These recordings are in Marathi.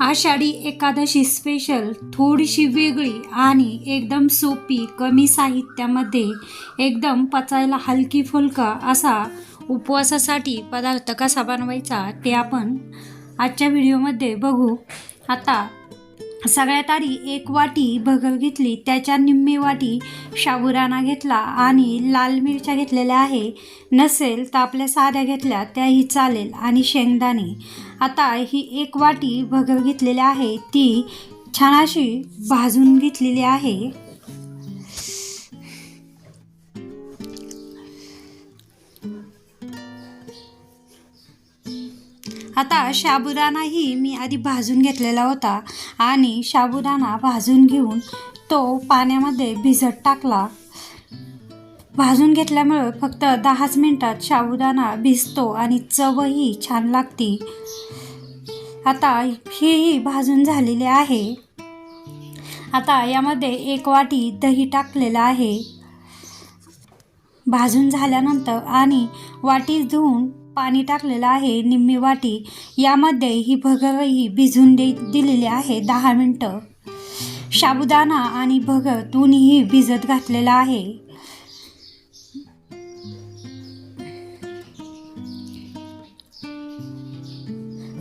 आषाढी एकादशी स्पेशल थोडीशी वेगळी आणि एकदम सोपी कमी साहित्यामध्ये एकदम पचायला हलकी फुलका असा उपवासासाठी पदार्थ कसा बनवायचा ते आपण आजच्या व्हिडिओमध्ये बघू. आता सगळ्यात आधी एक वाटी भगर घेतली त्याच्या निम्मी वाटी साबुदाणा घेतला आणि लाल मिरच्या घेतलेल्या आहे. नसेल तर आपल्या साध्या घेतल्या त्याही चालेल आणि शेंगदाणे. आता ही एक वाटी भगर घेतलेली आहे ती छान अशी भाजून घेतलेली आहे. आता साबुदाणाही मी आधी भाजून घेतलेला होता आणि साबुदाणा भाजून घेऊन तो पाण्यामध्ये भिजत टाकला. भाजून घेतल्यामुळे फक्त दहाच मिनटात साबुदाणा भिजतो आणि चवही छान लागती. आता हेही भाजून झालेले आहे. आता यामध्ये एक वाटी दही टाकलेलं आहे. भाजून झाल्यानंतर आणि वाटी धुवून पाणी टाकलेलं आहे निम्मी वाटी. यामध्ये ही भगरही भिजून दे दिलेली आहे दहा मिनटं. साबुदाणा आणि भगर दोन्हीही भिजत घातलेलं आहे.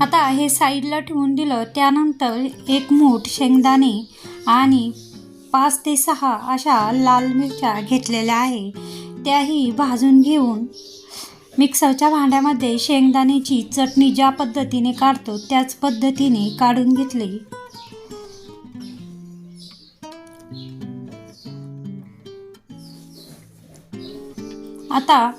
आता हे साईडला ठेवून दिलं त्यानंतर एक मूठ शेंगदाणे आणि पाच ते सहा अशा लाल मिरच्या घेतलेल्या आहे. त्याही भाजून घेऊन मिक्सरच्या भांड्यामध्ये शेंगदाण्याची चटणी ज्या पद्धतीने काढतो त्याच पद्धतीने काढून घेतली. आता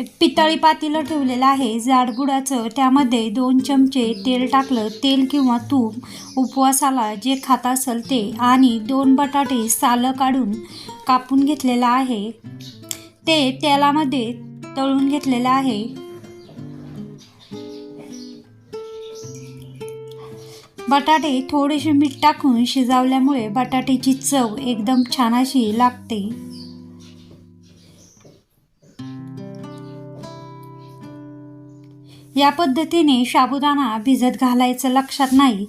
एक पितळी पातेलं ठेवलेलं आहे. जाडगुडाचं त्यामध्ये दोन चमचे तेल टाकलं. तेल किंवा तूप उपवासाला जे खात असेल ते आणि दोन बटाटे सालं काढून कापून घेतलेलं आहे. ते तेलामध्ये तळून घेतलेलं आहे. बटाटे थोडेसे मीठ टाकून शिजवल्यामुळे बटाट्याची चव एकदम छान अशी लागते. या पद्धतीने साबुदाणा भिजत घालायचं लक्षात नाही.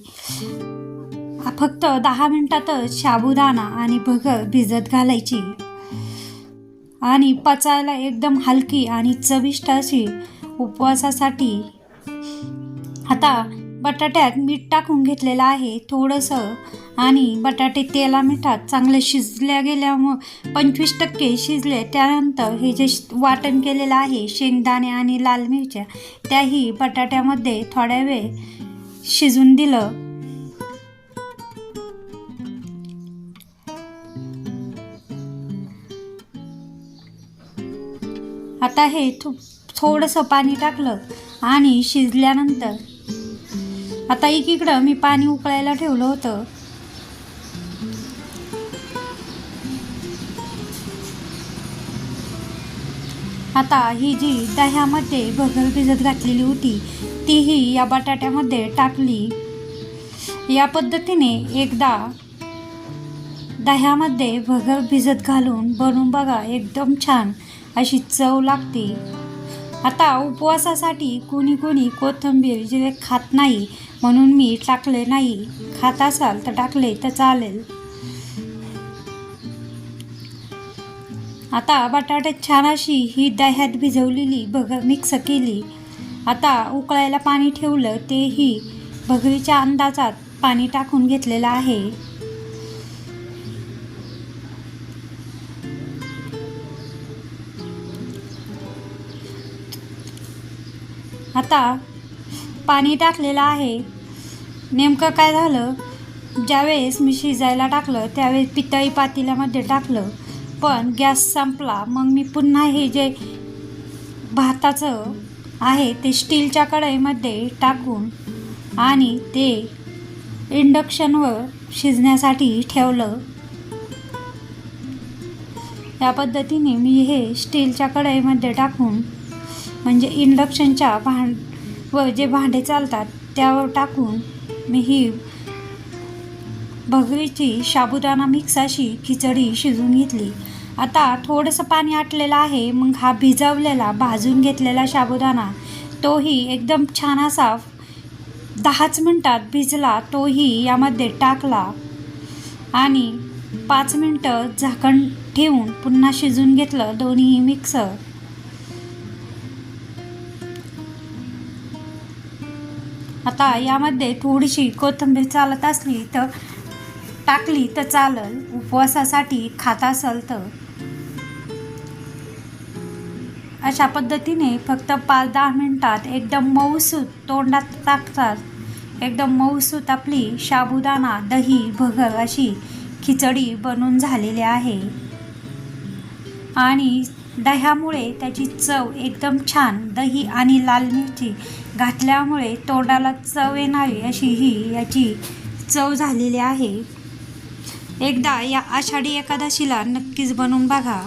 फक्त दहा मिनिटातच साबुदाणा आणि भगर भिजत घालायची. आणि पचायला एकदम हलकी आणि चविष्ट अशी उपवासासाठी. आता बटाट्यात मीठ टाकून घेतलेलं आहे थोडंसं. आणि बटाटे तेला मिठात चांगले शिजल्या गेल्यामुळं पंचवीस टक्के शिजले. त्यानंतर हे जे वाटण केलेलं आहे शेंगदाणे आणि लाल मिरच्या त्याही बटाट्यामध्ये थोड्या वेळ शिजून दिलं. आता हे थो थोडंसं पाणी टाकलं आणि शिजल्यानंतर आता एकीकडं मी पाणी उकळायला ठेवलं होतं. आता ही जी दह्यामध्ये भगर भिजत घातलेली होती तीही या बटाट्यामध्ये टाकली. या पद्धतीने एकदा दह्यामध्ये भगर भिजत घालून बनवून बघा एकदम छान. अशी चव लागते. आता उपवासासाठी कोणी कोणी कोथिंबीर जे खात नाही म्हणून मी टाकले नाही. खात असाल तर टाकले तर चालेल. आता बटाट्यात छान अशी ही दह्यात भिजवलेली भगर मिक्स केली. आता उकळायला पाणी ठेवलं तेही भगरीच्या अंदाजात पाणी टाकून घेतलेलं आहे. आता पाणी टाकलेलं आहे. नेमकं काय झालं? ज्यावेळेस मी शिजायला टाकलं त्यावेळेस पितळी पातेल्यामध्ये टाकलं. पण गॅस संपला. मग मी पुन्हा हे जे भाताचं आहे ते स्टीलच्या कढईमध्ये टाकून आणि ते इंडक्शनवर शिजण्यासाठी ठेवलं. या पद्धतीने मी हे स्टीलच्या कढईमध्ये टाकून म्हणजे इंडक्शनच्या भांड व जे भांडे चालतात त्यावर टाकून मी ही भगरीची साबुदाणा मिक्स अशी खिचडी शिजवून घेतली. आता थोडंसं पाणी आटलेलं आहे मग हा भिजवलेला भाजून घेतलेला साबुदाणा तोही एकदम छान असा दहाच मिनटात भिजला तोही यामध्ये टाकला आणि पाच मिनटं झाकण ठेवून पुन्हा शिजून घेतलं दोन्ही मिक्स आता यामध्ये थोडीशी कोथिंबीर चालत असली तर टाकली तर चालल उपवासासाठी खात असेल तर. अशा पद्धतीने फक्त पाच दहा मिनटात एकदम मऊसूत तोंडात टाकतात. एकदम मऊसूत आपली साबुदाणा दही भगर अशी खिचडी बनून झालेली आहे. आणि दह्यामुळे त्याची चव एकदम छान दही आणि लाल मिरची घातल्यामुळे तोंडाला चव येणारी अशी ही याची चव झालेली आहे. एकदा या आषाढी एकादशीला नक्कीच बनवून बघा.